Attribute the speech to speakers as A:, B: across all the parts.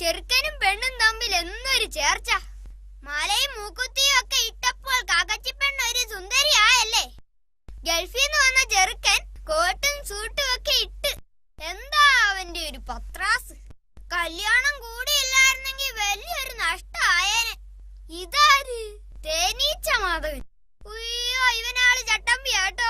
A: ചെറുക്കനും പെണ്ണും തമ്മിൽ എന്നൊരു ചേർച്ച. മാലയും മൂക്കുത്തിയും ഒക്കെ ഇട്ടപ്പോൾ കാക്കച്ചിപ്പെണ്ണ് ഒരു സുന്ദരിയായല്ലേ? ഗൾഫിൽ നിന്ന് വന്ന ചെറുക്കൻ കോട്ടും സൂട്ടും ഒക്കെ ഇട്ട് എന്താ അവന്റെ ഒരു പത്രാസ്? കല്യാണം കൂടിയില്ലായിരുന്നെങ്കിൽ വലിയൊരു നഷ്ടമായേനെ. ഇതാര്? തേനീച്ച മാധവൻ. ഉയ്യോ ഇവനാൾ ചട്ടമ്പിയാട്ടോ.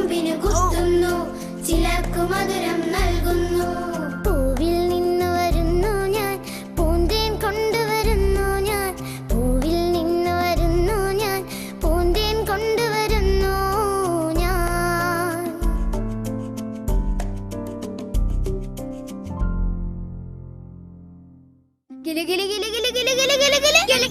B: കൊമ്പിന് കുത്തുന്നു ചിലർക്കു മധുരം നൽകുന്നു പൂവിൽ നിന്ന് വരുന്നു ഞാൻ പൂന്തേൻ കൊണ്ടുവരുന്നു ഞാൻ പൂവിൽ നിന്ന് വരുന്നു ഞാൻ പൂന്തേൻ കൊണ്ടുവരുന്നു ഞാൻ
A: ഗിലി ഗിലി ഗിലി ഗിലി ഗിലി ഗിലി ഗിലി കിലുക്കാൻ